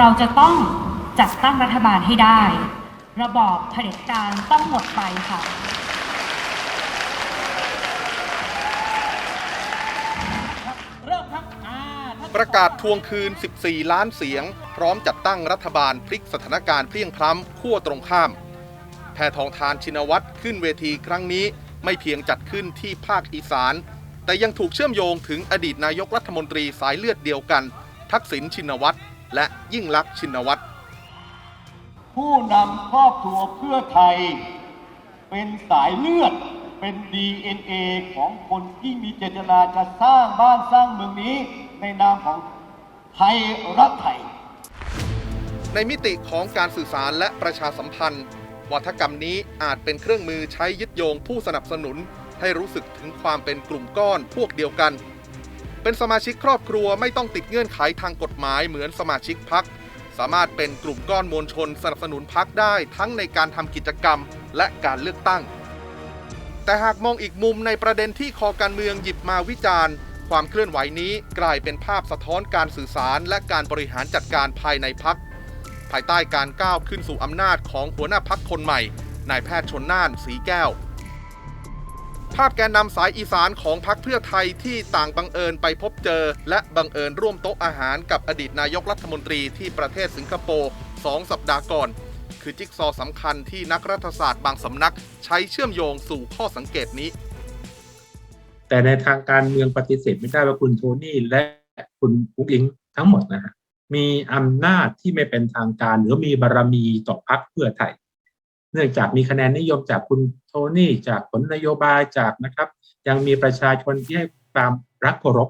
เราจะต้องจัดตั้งรัฐบาลให้ได้ ระบอบเผด็จการต้องหมดไปค่ะเริ่มครับอ่าท่านประกาศทวงคืน 14 ล้านเสียง พร้อมจัดตั้งรัฐบาลพลิกสถานการณ์เพลียงพล้ำขั้วตรงข้าม แพทองทานชินวัตรขึ้นเวทีครั้งนี้ไม่เพียงจัดขึ้นที่ภาคอีสาน แต่ยังถูกเชื่อมโยงถึงอดีตนายกรัฐมนตรีสายเลือดเดียวกัน ทักษิณชินวัตร และยิ่งลักษณ์ชินวัตร ผู้นำครอบครัวเพื่อไทย เป็นสายเลือดเป็น DNA ของคนที่มีเจตนาจะสร้างบ้านสร้างเมืองนี้ ในนามของไทยรักไทย ในมิติของการสื่อสารและประชาสัมพันธ์ วัฒกรรมนี้อาจเป็นเครื่องมือใช้ยึดโยงผู้สนับสนุน ให้รู้สึกถึงความเป็นกลุ่มก้อนพวกเดียวกัน เป็นสมาชิกครอบครัวไม่ต้องติดเงื่อนไขทางกฎหมายเหมือนสมาชิกพัก สามารถเป็นกลุ่มก้อนมวลชนสนับสนุนพักได้ทั้งในการทำกิจกรรมและการเลือกตั้ง แต่หากมองอีกมุมในประเด็นที่คอการเมืองหยิบมาวิจารณ์ ความเคลื่อนไหวนี้กลายเป็นภาพสะท้อนการสื่อสารและการบริหารจัดการภายในพักภายใต้การก้าวขึ้นสู่อำนาจของหัวหน้าพักคนใหม่นายแพทย์ชนน่านสีแก้ว ภาพแกนนำสายอีสานของพักเพื่อไทยที่ต่างบังเอิญไปพบเจอ และบังเอิญร่วมโต๊ะอาหารกับอดีตนายกรัฐมนตรีที่ประเทศสิงคโปร์สองสัปดาห์ก่อน คือจิ๊กซอสำคัญที่นักรัฐศาสตร์บางสำนักใช้เชื่อมโยงสู่ข้อสังเกตนี้ แต่ในทางการเมืองปฏิเสธไม่ได้ว่าคุณโทนี่และคุณอุ้งอิงทั้งหมดนะฮะมีอำนาจที่ไม่เป็นทางการหรือมีบารมีต่อพรรคเพื่อไทย เนื่องจากมีคะแนนนิยมจากคุณโทนี่จากผลนโยบายจากนะครับ ยังมีประชาชนที่ให้ความรักเคารพ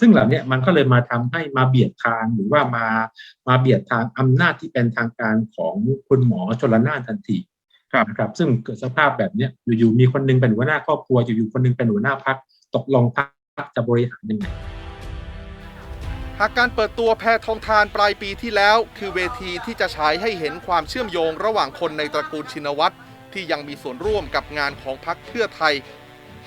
ซึ่งเหล่าเนี้ยมันก็เลยมาทำให้มาเบียดทางหรือว่ามามาเบียดทางอำนาจที่เป็นทางการของคุณหมอชลนานทันทีครับนะครับซึ่งเกิดสภาพแบบเนี้ยอยู่ๆมีคนหนึงเป็นหัวหน้าครอบครัวอยู่ๆคนหนึงเป็นหัวหน้าพักตกลงพักจะบริหารยังไง หากการเปิดตัวแพทองทานปลายปีที่แล้ว คือเวทีที่จะฉายให้เห็นความเชื่อมโยงระหว่างคนในตระกูลชินวัตรที่ยังมีส่วนร่วมกับงานของพักเพื่อไทย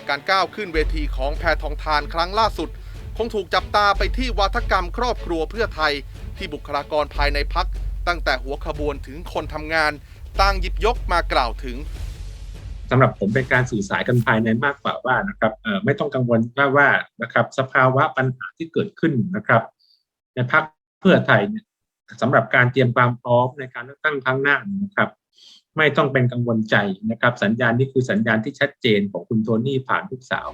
การก้าวขึ้นเวทีของแพทองทานครั้งล่าสุด คงถูกจับตาไปที่วัฒกรรมครอบครัวเพื่อไทย ที่บุคลากรภายในพักตั้งแต่หัวขบวนถึงคนทำงานต่างหยิบยกมากล่าวถึงสำหรับผมเป็นการสื่อสารกันภายในมากกว่าว่านะครับไม่ต้องกังวลว่าว่านะครับสภาวะปัญหาที่เกิดขึ้นนะครับ ในพักเพื่อไทยเนี่ยสำหรับการเตรียมความพร้อมในการเลือกตั้งครั้งหน้านะครับ ไม่ต้องเป็นกังวลใจนะครับ สัญญาณนี้คือสัญญาณที่ชัดเจนของคุณโทนี่ผ่านลูกสาว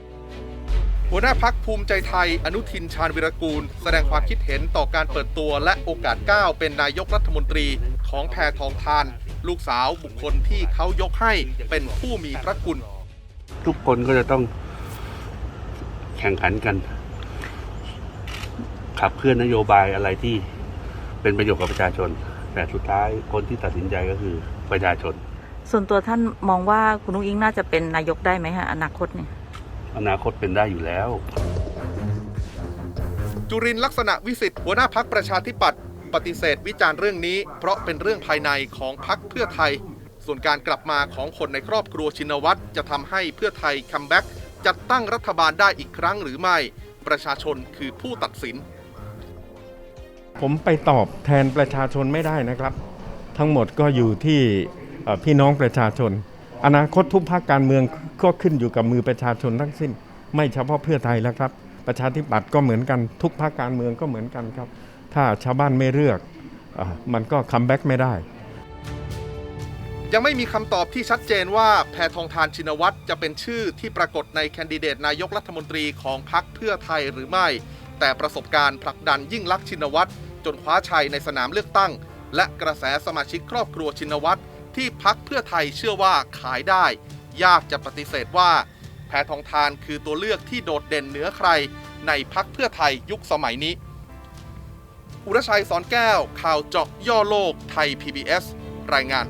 หัวหน้าพักภูมิใจไทย อนุทินชาญวิรกูล แสดงความคิดเห็นต่อการเปิดตัวและโอกาสก้าวเป็นนายกรัฐมนตรีของแพทองทาน ลูกสาวบุคคลที่เขายกให้เป็นผู้มีพระคุณ ทุกคนก็จะต้องแข่งขันกัน ขับเคลื่อนนโยบายอะไรที่เป็นประโยชน์กับประชาชน แต่สุดท้ายคนที่ตัดสินใจก็คือประชาชน ส่วนตัวท่านมองว่าคุณนุ้งอิงน่าจะเป็นนายกได้ไหมฮะอนาคตเนี่ยอนาคตเป็นได้อยู่แล้ว จุรินทร์ลักษณะวิสิทธิ์หัวหน้าพักประชาธิปัตย์ปฏิเสธวิจารณ์เรื่องนี้ เพราะเป็นเรื่องภายในของพักเพื่อไทย ส่วนการกลับมาของคนในครอบครัวชินวัตรจะทำให้เพื่อไทยคัมแบ็กจัดตั้งรัฐบาลได้อีกครั้งหรือไม่ ประชาชนคือผู้ตัดสิน ผมไปตอบแทนประชาชนไม่ได้นะครับ ทั้งหมดก็อยู่ที่พี่น้องประชาชน อนาคตทุกภาคการเมืองก็ขึ้นอยู่กับมือประชาชนทั้งสิ้น ไม่เฉพาะเพื่อไทยแล้วครับ ประชาธิปัตย์ก็เหมือนกันทุกภาคการเมืองก็เหมือนกันครับ ถ้าชาวบ้านไม่เลือกอมันก็คัมแบ็กไม่ได้ ยังไม่มีคำตอบที่ชัดเจนว่าแพทองทานชินวัตรจะเป็นชื่อที่ปรากฏในแคนดิเดตนายกรัฐมนตรีของพรรคเพื่อไทยหรือไม่ แต่ประสบการณ์ผลักดันยิ่งลักษณ์ชินวัตร จนคว้าชัยในสนามเลือกตั้ง และกระแสสมาชิกครอบครัวชินวัตรที่พักเพื่อไทยเชื่อว่าขายได้ ยากจะปฏิเสธว่า แพทองทานคือตัวเลือกที่โดดเด่นเหนือใคร ในพักเพื่อไทยยุคสมัยนี้ อุรชัยสอนแก้ว ข่าวเจาะย่อโลกไทย PBS รายงาน